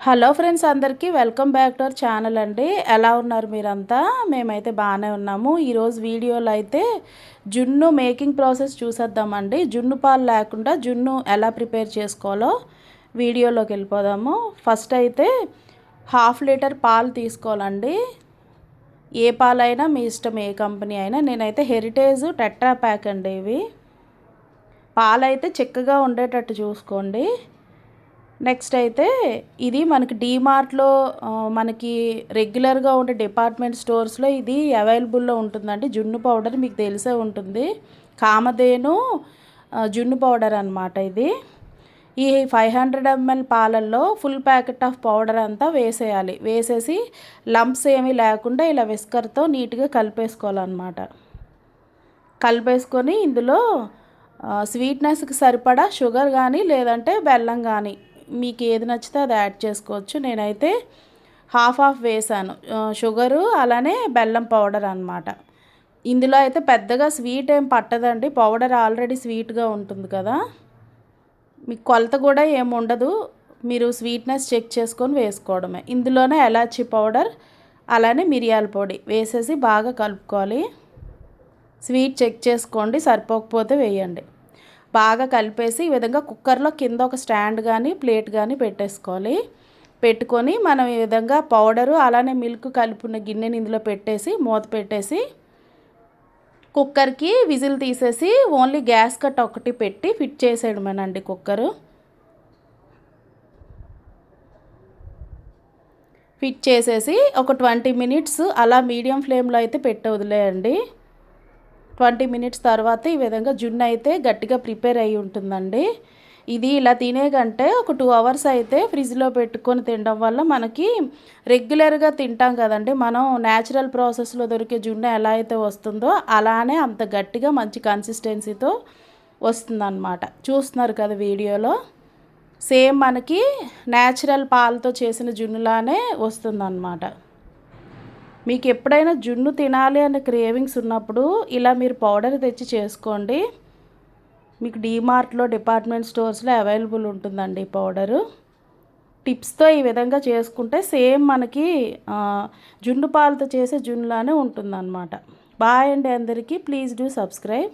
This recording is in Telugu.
హలో ఫ్రెండ్స్ అందరికీ welcome back to our channel అండి. ఎలా ఉన్నారు మీరంతా? మేమైతే బాగానే ఉన్నాము. ఈరోజు వీడియోలో అయితే జున్ను మేకింగ్ ప్రాసెస్ చూసేద్దామండి. జున్ను పాలు లేకుండా జున్ను ఎలా ప్రిపేర్ చేసుకోవాలో వీడియోలోకి వెళ్ళిపోదాము. ఫస్ట్ అయితే హాఫ్ లీటర్ పాలు తీసుకోవాలండి. ఏ పాలైనా మీ ఇష్టం ఏ కంపెనీ అయినా. నేనైతే హెరిటేజ్ టెట్రా ప్యాక్ అండి ఇవి. పాలైతే చిక్కగా ఉండేటట్టు చూసుకోండి. నెక్స్ట్ అయితే ఇది మనకి డీమార్ట్లో మనకి రెగ్యులర్గా ఉండే డిపార్ట్మెంట్ స్టోర్స్లో ఇది అవైలబుల్లో ఉంటుందండి. జున్ను పౌడర్ మీకు తెలిసే ఉంటుంది. కామధేను జున్ను పౌడర్ అనమాట ఇది. ఈ ఫైవ్ హండ్రెడ్ ఎంఎల్ పాలల్లో ఫుల్ ప్యాకెట్ ఆఫ్ పౌడర్ అంతా వేసేయాలి. వేసేసి లంప్స్ ఏమీ లేకుండా ఇలా విస్కర్తో నీట్గా కలిపేసుకోవాలన్నమాట. కలిపేసుకొని ఇందులో స్వీట్నెస్కి సరిపడా షుగర్ కానీ లేదంటే బెల్లం కానీ మీకు ఏది నచ్చితే అది యాడ్ చేసుకోవచ్చు. నేనైతే హాఫ్ హాఫ్ వేసాను. షుగరు అలానే బెల్లం పౌడర్ అనమాట ఇందులో అయితే పెద్దగా స్వీట్ ఏం పట్టదండి. పౌడర్ ఆల్రెడీ స్వీట్గా ఉంటుంది కదా. మీకు కొలత కూడా ఏమి ఉండదు. మీరు స్వీట్నెస్ చెక్ చేసుకొని వేసుకోవడమే. ఇందులోనే ఎలాచీ పౌడర్ అలానే మిరియాల పొడి వేసేసి బాగా కలుపుకోవాలి. స్వీట్ చెక్ చేసుకోండి సరిపోకపోతే వేయండి. బాగా కలిపేసి ఈ విధంగా కుక్కర్లో కింద ఒక స్టాండ్ కానీ ప్లేట్ కానీ పెట్టేసుకోవాలి. పెట్టుకొని మనం ఈ విధంగా పౌడరు అలానే మిల్క్ కలుపున్న గిన్నెని ఇందులో పెట్టేసి మూత పెట్టేసి కుక్కర్కి విజిల్ తీసేసి ఓన్లీ గ్యాస్ కట్ ఒకటి పెట్టి ఫిట్ చేసేయడమేనండి కుక్కరు. ఫిట్ చేసేసి ఒక ట్వంటీ మినిట్స్ అలా మీడియం ఫ్లేమ్లో అయితే పెట్టి వదిలేయండి ట్వంటీ మినిట్స్ తర్వాత ఈ విధంగా జున్ను అయితే గట్టిగా ప్రిపేర్ అయి ఉంటుందండి. ఇది ఇలా తినే కంటే ఒక టూ అవర్స్ అయితే ఫ్రిడ్జ్లో పెట్టుకొని తినడం వల్ల మనకి రెగ్యులర్గా తింటాం కదండి. మనం న్యాచురల్ ప్రాసెస్లో దొరికే జున్ను ఎలా అయితే వస్తుందో అలానే అంత గట్టిగా మంచి కన్సిస్టెన్సీతో వస్తుందన్నమాట. చూస్తున్నారు కదా వీడియోలో? సేమ్ మనకి న్యాచురల్ పాలతో చేసిన జున్నులానే వస్తుందన్నమాట. మీకు ఎప్పుడైనా జున్ను తినాలి అనే క్రేవింగ్స్ ఉన్నప్పుడు ఇలా మీరు పౌడర్ తెచ్చి చేసుకోండి. మీకు డీమార్ట్లో డిపార్ట్మెంట్ స్టోర్స్లో అవైలబుల్ ఉంటుందండి ఈ పౌడరు. టిప్స్తో ఈ విధంగా చేసుకుంటే సేమ్ మనకి జున్ను పాలతో చేసే జున్నులానే ఉంటుందన్నమాట. బాయ్ అండి అందరికీ. Please do subscribe.